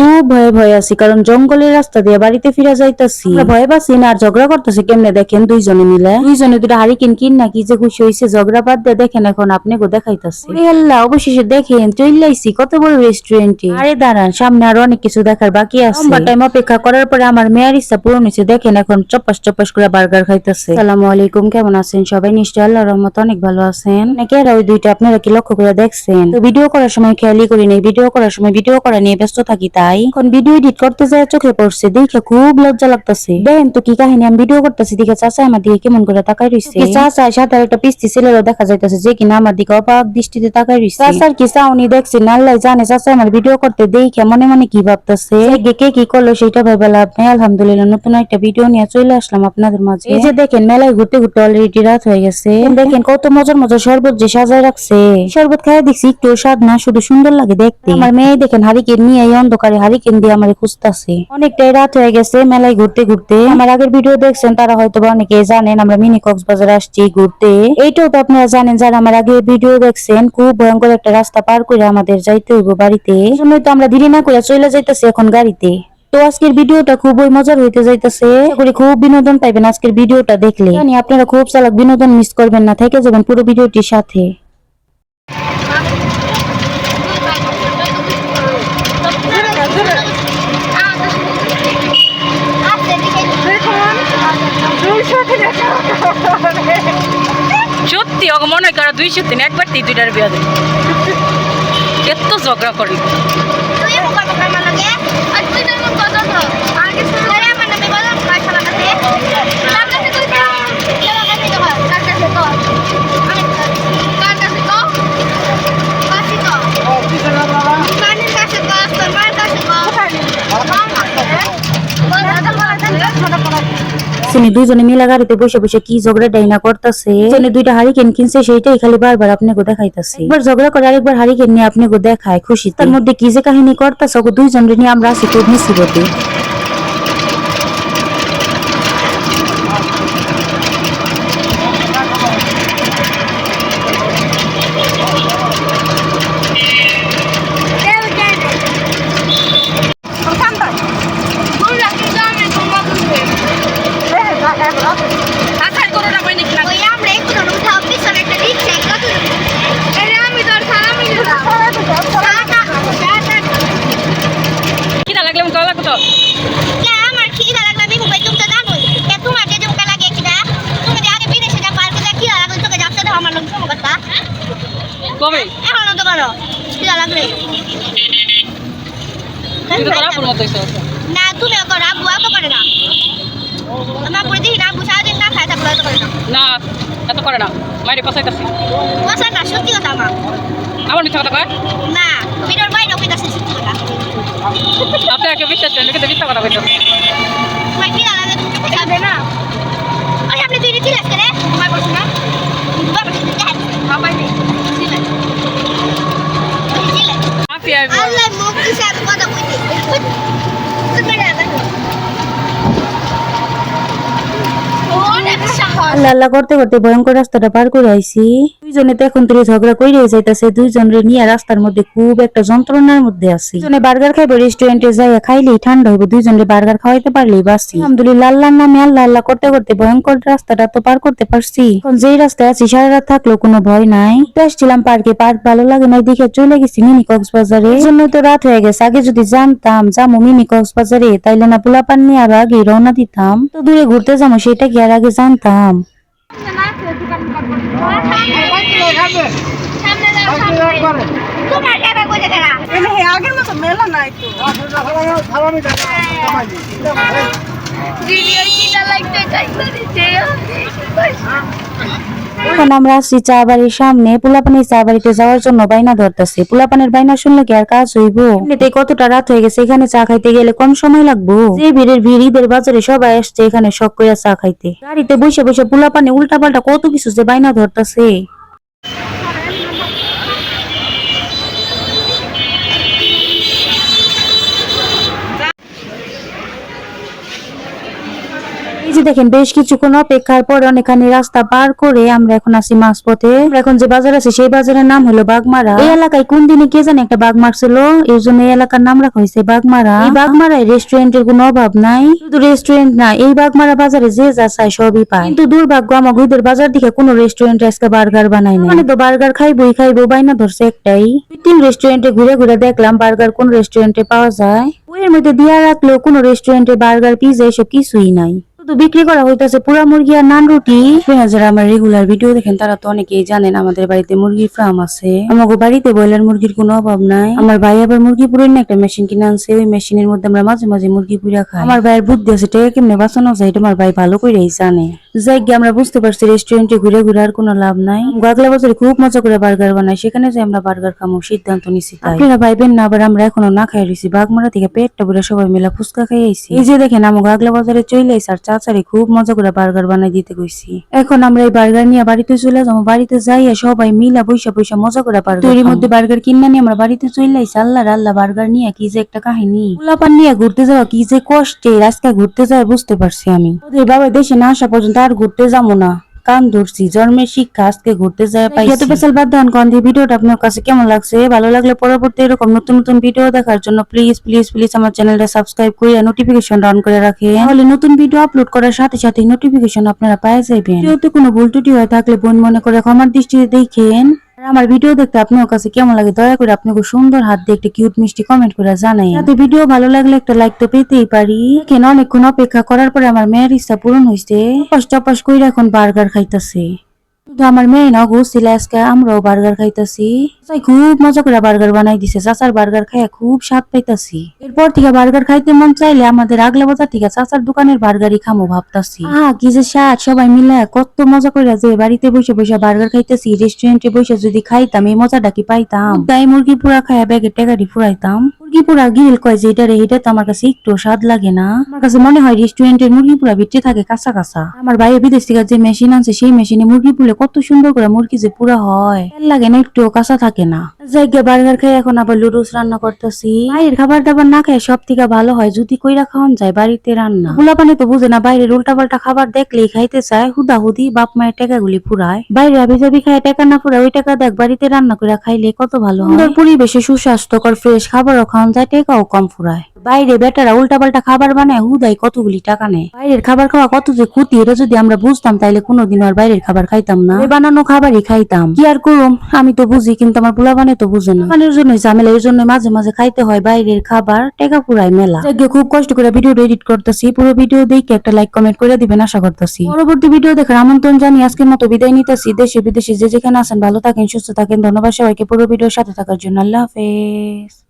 খুব ভয়ে ভয়ে আছি কারণ জঙ্গলের রাস্তা দিয়ে বাড়িতে ফিরা যাইতাছি। ভয়ে পাচ্ছি না আর ঝগড়া করতেছে কেমনে দেখেন দুইজনে মিলে? দুইজনে দুটা হারিকেন কিন না কি যে খুশি হয়েছে ঝগড়া বাদ দিয়ে দেখেন এখন আপনি গো দেখাইতাছে আল্লাহ অবশেষে দেখেন চইলাইছি কত বড় রেস্টুরেন্টে আরে দাঁড়ান সামনে আরও অনেক কিছু দেখার বাকি আছে। টাইম অপেক্ষা করার পরে আমার মেয়ের ইচ্ছা পূরণ হয়েছে দেখেন এখন চপাস চপাস করে বার্গার খাইতেছে। সালামু আলাইকুম কেমন আছেন সবাই? নিশ্চয় আল্লাহ রহমত অনেক ভালো আছেন। নাকি আর ওই দুইটা আপনারা কি লক্ষ্য করে দেখছেন? তো ভিডিও করার সময় খেয়ালই করি নেই ভিডিও করার সময় ভিডিও করা নিয়ে ব্যস্ত থাকি তাই। এখন ভিডিও এডিট করতে যায় চোখে পড়ছে দেখে খুব লজ্জা লাগতেছে। দেখেন তো কি কাহিনী আমি ভিডিও করতেছি দিকে চাচা আমার দিকে কেমন করে তাকাই রইছে। কি চাচা সাথে একটা পিস্তি ছেলেরও দেখা যাইতেছে যে কিনা আমার দিকে অবাক দৃষ্টিতে তাকাই রইছে। চাচার কি চাউনি দেখছি নাল্লাই জানে চাচা আমার ভিডিও করতে দেখে মনে মনে কি ভাবতেছে। কে কি করল সেটা ভাবে লাভ নেই। আলহামদুলিল্লাহ নতুন একটা ভিডিও নিয়ে চলে আসলাম আপনাদের মাঝে। এই যে দেখেন মেলায় ঘুরতে ঘুরতে অলরেডি রাত হয়ে গেছে। দেখেন কত মজার মজার শরবত যে সাজায় রাখছে। শরবত খাই দেখছি একটু স্বাদ না শুধু সুন্দর লাগে দেখতে। আমার মেয়ে দেখেন হারিকে নিয়ে এই অন্ধকারে হারিকেন দিয়ে আমার খুঁজতেছে। অনেকটাই রাত হয়ে গেছে, মেলায় ঘুরতে ঘুরতে। আমার আগের ভিডিও দেখছেন, তারা হয়তো বা অনেকে জানেন, আমরা মিনি কক্সবাজার আসছি ঘুরতে। এইটাও তো আপনারা জানেন, যারা আমার আগে ভিডিও দেখছেন, খুব ভয়ঙ্কর একটা রাস্তা পার করে আমাদের যাইতে হইব বাড়িতে। জন্যই তো আমরা দেরি না করে চলে যাইতেছি এখন গাড়িতে। তো আজকের ভিডিওটা খুবই মজার হইতে যাইতেছে। করি খুব বিনোদন পাইবেন আজকের ভিডিওটা দেখলে। আপনারা খুব চালাক বিনোদন মিস করবেন না, থেকে যাবেন পুরো ভিডিওটির সাথে। সত্যি ওকে মনে হয় কারও দুইশো তিন, একবার তিন দুইটার বিয়া দেয় এত ঝগড়া করি। শুনি দুইজনে মিলা গাড়িতে বসে বসে কি ঝগড়া ডাইনা করতেছে। শুনি দুইটা হারিকেন কিনছে সেইটাই খালি বারবার আপনি গো দেখাইতাছে। একবার ঝগড়া করে আরেকবার হারিকেন নিয়ে আপনি গো দেখায় খুশি তার মধ্যে কি যে কাহিনী করতেছে দুইজন নিয়ে আমরা আছি খুব মুসিবতে আসার করো না বই নাকি না কিনা লাগলে আমি গলা কোথাও কবে এখনও তো করো খিদা লাগলে না তুমি করো আব্বু আব্বু করে না। আমার পরে দেখি না আব্বু সারাদিন না খায় তারপরে করে না। না এত করে না। মাইরে পাশাইতাছি মশা না সত্যি কথা আমার আমার মিথ্যা কথা কয়? না ভিডিওর বাইরে কাছে সত্যি কথা। আপনি একে বিশ্বাস করেন কিন্তু মিথ্যা কথা কইতো তোমার খিদা লাগে খাবে না আরে আপনি দুই দিন আসছে রে? তোমার বলছো না? বাবা কি দেখেন বাবা নেই আপনি আইবো আল্লাহ মুখ দিছে আমি কথা কইতে তুমি না দেখো অনেক সাহস আল্লাহ করতে করতে ভয়ঙ্কর রাস্তাটা পার করে আইছি। দুইজনে তো এখন তুলে ঝগড়া করে যাইতাছে, দুইজনের নিয়ে রাস্তার মধ্যে খুব একটা যন্ত্রণার মধ্যে আছি। দুজনে বার্গার খাইবো রেস্টুরেন্টে যাইয়া খাইলেই ঠান্ডা হইব দুইজনে বার্গার খাওয়াইতে পারলেই বাসি আলহামদুলিল্লাহ, আল্লাহর নামে আল্লাহ আল্লাহ করতে করতে ভয়ঙ্কর রাস্তাটা তো পার করতে পারছি। এখন যেই রাস্তায় আছি, সারা রাত থাকলেও কোনো ভয় নাই। আসছিলাম পার্কে, পার্ক ভালো লাগে না দেখে চলে গেছি মিনি কক্সবাজারে। এই জন্যই তো রাত হয়ে গেছে, আগে যদি জানতাম যাব মিনি কক্সবাজারে, তাইলে না পোলাপান নিয়ে আর আগে রওনা দিতাম। তো দূরে ঘুরতে যাব সেটা কি আর আগে জানতাম? আগের মতো মেলা নাই তো ভিডিও কিটা লাগতে চাই করে এখন আমরা আসছি চা বাড়ির সামনে। পোলাপানের চা বাড়িতে যাওয়ার জন্য বাইনা ধরতেছে। পোলাপানের বাইনা শুনলে কি আর কাজ হইব? এমনিতে কতটা রাত হয়ে গেছে, এখানে চা খাইতে গেলে কম সময় লাগবো? যে ভিড়ের ভিড়, ঈদের বাজারে সবাই আসছে এখানে শখ করে চা খাইতে। গাড়িতে বসে বসে পোলাপানে উল্টা পাল্টা কত কিছু যে বাইনা ধরতেছে। যে দেখেন, বেশ কিছুক্ষণ অপেক্ষার পর অনেকখানি রাস্তা পার করে আমরা এখন আসি মাঝপথে। এখন যে বাজার আছে, সেই বাজারের নাম হলো বাগমারা। এই এলাকায় কোন দিনে কে জানে একটা বাঘ মারছিল? এই জন্য এই এলাকার নাম রাখা হয়েছে বাগমারা। এই বাগমারায় রেস্টুরেন্টের কোনো অভাব নাই। শুধু রেস্টুরেন্ট না, এই বাগমারা বাজারে যে যা চায় সবই পায়। কিন্তু দুর্ভাগ্য, আমার গুইদের বাজার দিকে কোনো রেস্টুরেন্ট আজকে বার্গার বানাই না মানে তো বার্গার খাইবই খাইবো, বাইনা ধরছে একটাই। তিন রেস্টুরেন্টে ঘুরে ঘুরে দেখলাম বার্গার কোন রেস্টুরেন্টে পাওয়া যায়। বইয়ের মধ্যে দিয়া রাখলেও কোনো রেস্টুরেন্টে বার্গার, পিজা, এসব কিছুই নাই। শুধু বিক্রি করা হইতাছে পুরা মুরগি আর নান রুটি। যারা আমার রেগুলার ভিডিও দেখেন, তারা তো অনেকেই জানেন আমাদের বাড়িতে মুরগির ফার্ম আছে। আমাকে বাড়িতে ব্রয়লার মুরগির কোনো অভাব নাই। আমার ভাই আবার মুরগি পুরেন একটা মেশিন কিনে আনছে, ওই মেশিনের মধ্যে আমরা মাঝে মাঝে মুরগি পুরা খাই। আমার ভাইয়ের বুদ্ধি আছে, টাকা কেমনে বাঁচানো যায়? আমার ভাই ভালো করেই জানে। যাই গিয়ে আমরা বুঝতে পারছি রেস্টুরেন্টে ঘুরে ঘুরে আর কোনো লাভ নাই। গাগলা বাজারে খুব মজা করে বার্গার বানাই সেখানে যে আমরা বার্গার খামো, সিদ্ধান্ত নিছি আপনারা ভাইবেন না, আবার আমরা এখনও না খাই রয়েছি বাগমারা থেকে পেটটা ভরে সবাই মিলে ফুচকা খাই আইছি। এই যে দেখেন আমার গাগলা বাজারে চলে আর চাচারে খুব মজা করে বার্গার বানাই দিতে কইছি। এখন আমরা এই বার্গার নিয়ে বাড়িতে চলে যাব। বাড়িতে যাইয়া সবাই মিলা বৈশা বৈশা মজা করে বার্গার তৈরির মধ্যে বার্গার কিনে নিয়ে আমরা বাড়িতে চলে সাল্লা আল্লাহ আল্লাহ বার্গার নিয়ে কি যে একটা কাহিনী। পোলাপান নিয়ে ঘুরতে যাওয়া কি যে কষ্টে রাস্তায় ঘুরতে যায় বুঝতে পারছি আমি। ওদের বাবা দেশে না আসা পর্যন্ত আর ঘুরতে যাব না। কান ধরছি জন্মের শিক্ষা আজকে ঘুরতে যায় পাই যেতে পেশাল বাদ দেন কন ভিডিওটা আপনার কাছে কেমন লাগছে ভালো লাগলে পরবর্তী এরকম নতুন নতুন ভিডিও দেখার জন্য প্লিজ প্লিজ প্লিজ আমার চ্যানেলটা সাবস্ক্রাইব করে নোটিফিকেশন অন করে রাখে তাহলে নতুন ভিডিও আপলোড করার সাথে সাথে নোটিফিকেশন আপনারা পেয়ে যাবেন ভিডিওতে কোনো ভুল ত্রুটি হয়ে থাকলে বোন মনে করে ক্ষমার দৃষ্টিতে দেখেন। আর আমার ভিডিও দেখতে আপনার কাছে কেমন লাগে, দয়া করে আপনি খুব সুন্দর হাত দিয়ে একটা কিউট মিষ্টি কমেন্ট করে জানাই। যাতে ভিডিও ভালো লাগলে একটা লাইক তো পেতেই পারি। কেন অনেকক্ষণ অপেক্ষা করার পরে আমার মেয়ের ইচ্ছা পূরণ হয়েছে টপাস টপাস কইরা এখন বার্গার খাইতাছে। আমার মেয়ে না ঘুরছিল আজকে, আমরাও বার্গার খাইতাছি। খুব মজা করে বার্গার বানাই দিছে, চাচার বার্গার খাইয়া খুব স্বাদ পাইতাছি। এরপর থেকে বার্গার খাইতে মন চাইলে আমাদের আগলা বাজার থেকে চাচার দোকানের বার্গারই খামো ভাবতাছি। আহ, কি যে স্বাদ, সবাই মিলে কত মজা করে যে বাড়িতে বসে বসে বার্গার খাইতেছি রেস্টুরেন্টে বসে যদি খাইতাম, এই মজাটা কি পাইতাম? তাই মুরগি পুরা খাইয়া ব্যাগের টেকারি ফুরাইতাম। মুরগি পুরা গিল কয় যে এটা রে এটা তো আমার কাছে একটু স্বাদ লাগে না। আমার কাছে মনে হয় রেস্টুরেন্টের মুরগি পুরা ভিতরে থাকে কাঁচা কাঁচা। আমার ভাই বিদেশ থেকে যে মেশিন আনছে, সেই মেশিনে মুরগি পুলে কত সুন্দর করে মুরগি যে পুরা হয়। লাগে না একটু কাঁচা থাকে না। জায়গা বার্গার খাই, এখন আবার লুডুস রান্না করতেছি। বাইরের খাবার দাবার না খাই সব থেকে ভালো হয় যদি কইরা খাওয়ান যায় বাড়িতে রান্না। পোলা পানি তো বুঝে না, বাইরের উল্টা পাল্টা খাবার দেখলেই খাইতে চায় হুদা হুদি বাপ মায়ের টাকাগুলি ফুরায় বাইরে আবি যাবি খায়, টাকা না ফুরায় ওই টাকা দেখ, বাড়িতে রান্না করে খাইলে কত ভালো সুন্দর পরিবেশে সুস্বাস্থ্যকর ফ্রেশ খাবারও খাওয়ান যায় টাকাও কম ফুরায়। বাইরে বেটারা উল্টা পাল্টা খাবার বানায়, হুদাই কতগুলি টাকা নেয়? বাইরের খাবার খাওয়া কত যে ক্ষতি, এটা যদি আমরা বুঝতাম, তাইলে কোনোদিন আর বাইরের খাবার খাইতাম না। বানানো খাবারই খাইতাম। কি আর করুম? আমি তো বুঝি, কিন্তু আমার পোলা বানে তো বুঝে না। বানের জন্য ঝামেলা, এই জন্য মাঝে মাঝে খাইতে হয় বাইরের খাবার, টেকা পুরাই মেলা। খুব কষ্ট করে ভিডিও এডিট করতেছি। পুরো ভিডিও দেখে একটা লাইক কমেন্ট করে দিবেন, আশা করতেছি। পরবর্তী ভিডিও দেখার আমন্ত্রণ জানিয়ে আজকের মতো বিদায় নিতেছি। দেশে, বিদেশে যে যেখানে আছেন, ভালো থাকেন, সুস্থ থাকেন। ধন্যবাদ সবাইকে পুরো ভিডিওর সাথে থাকার জন্য। আল্লাহ হাফেজ।